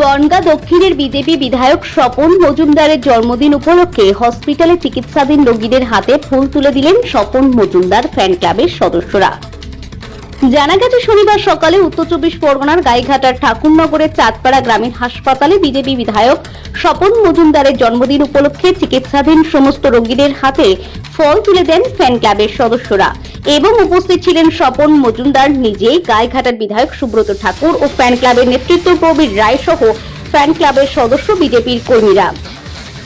বনগা দক্ষিণের বিজেপি বিধায়ক স্বপন মজুমদারের জন্মদিন উপলক্ষে হসপিটালে চিকিৎসাধীন রোগীদের হাতে ফুল তুলে দিলেন স্বপন মজুমদার ফ্যান ক্লাবের সদস্যরা। জানা গেছে, শনিবার সকালে উত্তর চব্বিশ পরগনার গাইঘাটার ঠাকুরনগরের চাঁদপাড়া গ্রামীণ হাসপাতালে বিজেপি বিধায়ক স্বপন মজুমদারের জন্মদিন উপলক্ষে চিকিৎসাধীন সমস্ত রোগীদের হাতে ফল তুলে দেন ফ্যান ক্লাবের সদস্যরা। এবং উপস্থিত ছিলেন স্বপন মজুমদার নিজেই। গাইঘাটার বিধায়ক সুব্রত ঠাকুর ও ফ্যান ক্লাবের নেতৃত্ব প্রবীর রায় সহ ফ্যান ক্লাবের সদস্য বিজেপির কর্মীরা।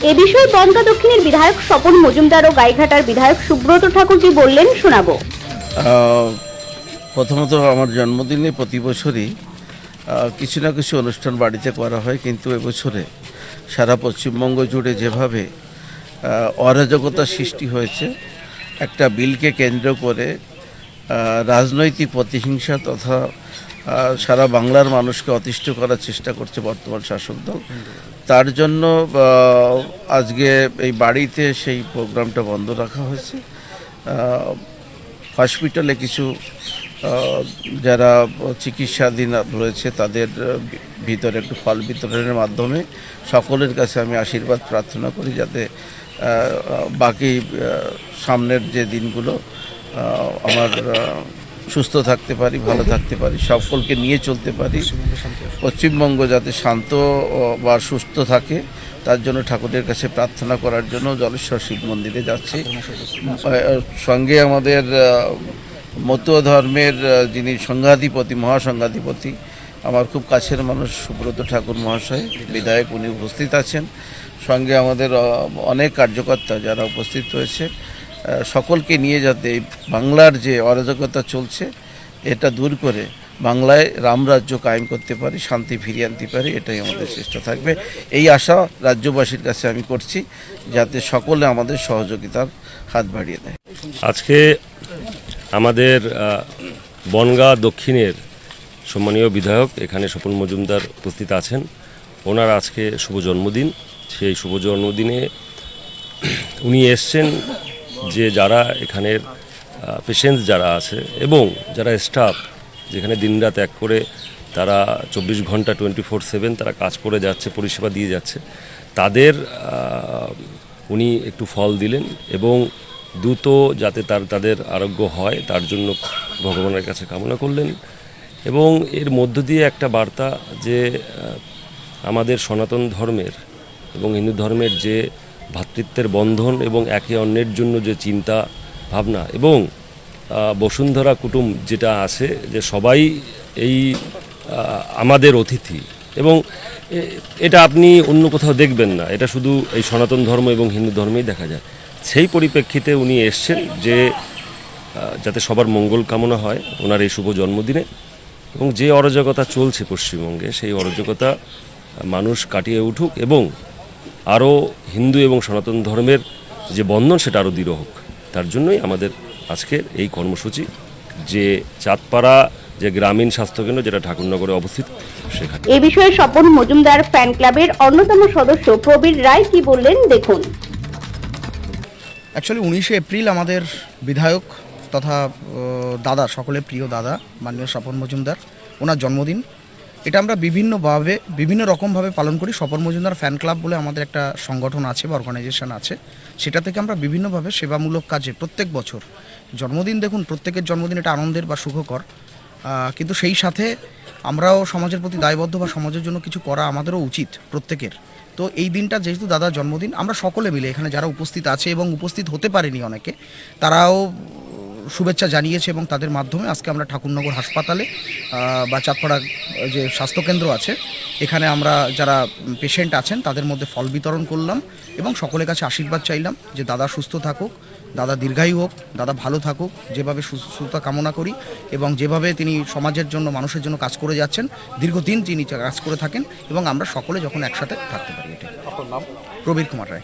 এ বিষয়ে বনগা দক্ষিণের বিধায়ক স্বপন মজুমদার ও গাইঘাটার বিধায়ক সুব্রত ঠাকুর কি বললেন, শোনাবো। প্রথমত আমার জন্মদিনে প্রতি বছরই কিছু না কিছু অনুষ্ঠান বাড়িতে করা হয়, কিন্তু এবছরে সারা পশ্চিমবঙ্গ জুড়ে যেভাবে অরাজকতা সৃষ্টি হয়েছে একটা বিলকে কেন্দ্র করে রাজনৈতিক প্রতিহিংসা তথা সারা বাংলার মানুষকে অতিষ্ঠ করার চেষ্টা করছে বর্তমান শাসক দল। তার জন্য আজকে এই বাড়িতে সেই প্রোগ্রামটা বন্ধ রাখা হয়েছে। হসপিটালে কিছু যারা চিকিৎসাধীন রয়েছে তাদের ভিতরে একটু ফল বিতরণের মাধ্যমে সকলের কাছে আমি আশীর্বাদ প্রার্থনা করি যাতে বাকি সামনের যে দিনগুলো আমার সুস্থ থাকতে পারি ভালো থাকতে পারি সকলকে নিয়ে চলতে পারি পশ্চিমবঙ্গ যাতে শান্ত বা সুস্থ থাকে তার জন্য ঠাকুরের কাছে প্রার্থনা করার জন্য জলেশ্বর শিব মন্দিরে যাচ্ছি। সঙ্গে আমাদের মতুয়া ধর্মের যিনি সংঘাধিপতি, মহাসংঘাধিপতি, আমার খুব কাছের মানুষ সুব্রত ঠাকুর মহাশয়, বিধায়ক উনি উপস্থিত আছেন। সঙ্গে আমাদের অনেক কার্যকর্তা যারা উপস্থিত হয়েছে সকলকে নিয়ে যাতে বাংলার যে অরাজকতা চলছে, এটা দূর করে বাংলায় রামরাজ্য কায়েম করতে পারি, শান্তি ফিরিয়ে আনতে পারি, এটাই আমাদের চেষ্টা থাকবে। এই আশা রাজ্যবাসীর কাছে আমি করছি, যাতে সকলে আমাদের সহযোগিতার হাত বাড়িয়ে দেয়। আজকে আমাদের বনগাঁ দক্ষিণের সম্মানীয় বিধায়ক এখানে স্বপন মজুমদার উপস্থিত আছেন। ওনার আজকে শুভ জন্মদিন। সেই শুভ জন্মদিনে উনি এসছেন যে যারা এখানের পেশেন্টস যারা আছে এবং যারা স্টাফ যেখানে দিনরাত এক করে তারা চব্বিশ ঘণ্টা টোয়েন্টি ফোর সেভেন তারা কাজ করে যাচ্ছে, পরিষেবা দিয়ে যাচ্ছে, তাদের উনি একটু ফল দিলেন এবং দ্রুত যাতে তার, তাদের আরোগ্য হয়, তার জন্য ভগবানের কাছে কামনা করলেন। এবং এর মধ্য দিয়ে একটা বার্তা যে আমাদের সনাতন ধর্মের এবং হিন্দু ধর্মের যে ভ্রাতৃত্বের বন্ধন এবং একে অন্যের জন্য যে চিন্তা, ভাবনা এবং বসুন্ধরা কুটুম যেটা আছে যে সবাই এই আমাদের অতিথি এবং এটা আপনি অন্য কোথাও দেখবেন না। এটা শুধু এই সনাতন ধর্ম এবং হিন্দু ধর্মেই দেখা যায়। সেই পরিপ্রেক্ষিতে উনি এসছেন যে যাতে সবার মঙ্গল কামনা হয় ওনার এই শুভ জন্মদিনে। এবং যে অরাজকতা চলছে পশ্চিমবঙ্গে, সেই অরাজকতা মানুষ কাটিয়ে উঠুক এবং আরও হিন্দু এবং সনাতন ধর্মের যে বন্ধন, সেটা আরও দৃঢ় হোক। তার জন্যই আমাদের আজকের এই কর্মসূচি, যে চাঁদপাড়া, যে গ্রামীণ স্বাস্থ্যকেন্দ্র যেটা ঠাকুরনগরে অবস্থিত, সেখানে। এ বিষয়ে স্বপন মজুমদার ফ্যান ক্লাবের অন্যতম সদস্য প্রবীর রায় কি বললেন, দেখুন। অ্যাকচুয়ালি উনিশে এপ্রিল আমাদের বিধায়ক তথা দাদা, সকলের প্রিয় দাদা, মাননীয় স্বপন মজুমদার, ওনার জন্মদিন। এটা আমরা বিভিন্নভাবে, বিভিন্ন রকমভাবে পালন করি। স্বপন মজুমদার ফ্যান ক্লাব বলে আমাদের একটা সংগঠন আছে বা অর্গানাইজেশন আছে। সেটা থেকে আমরা বিভিন্নভাবে সেবামূলক কাজে প্রত্যেক বছর, জন্মদিন দেখুন, প্রত্যেকের জন্মদিন এটা আনন্দের বা সুখকর। কিন্তু সেই সাথে আমরাও সমাজের প্রতি দায়বদ্ধ বা সমাজের জন্য কিছু করা আমাদেরও উচিত প্রত্যেকের। তো এই দিনটা যেহেতু দাদার জন্মদিন, আমরা সকলে মিলে এখানে যারা উপস্থিত আছে এবং উপস্থিত হতে পারেনি অনেকে, তারাও শুভেচ্ছা জানিয়েছে এবং তাদের মাধ্যমে আজকে আমরা ঠাকুরনগর হাসপাতালে বা চাঁদপাড়া যে স্বাস্থ্যকেন্দ্র আছে এখানে আমরা যারা পেশেন্ট আছেন তাদের মধ্যে ফল বিতরণ করলাম এবং সকলের কাছে আশীর্বাদ চাইলাম যে দাদা সুস্থ থাকুক দাদা দীর্ঘায়ু হোক দাদা ভালো থাকুক যেভাবে সুস্থতা কামনা করি এবং যেভাবে তিনি সমাজের জন্য মানুষের জন্য কাজ করে যাচ্ছেন দীর্ঘদিন তিনি কাজ করে থাকেন এবং আমরা সকলে যখন একসাথে থাকতে পারি এটাই। প্রবীর কুমার রায়।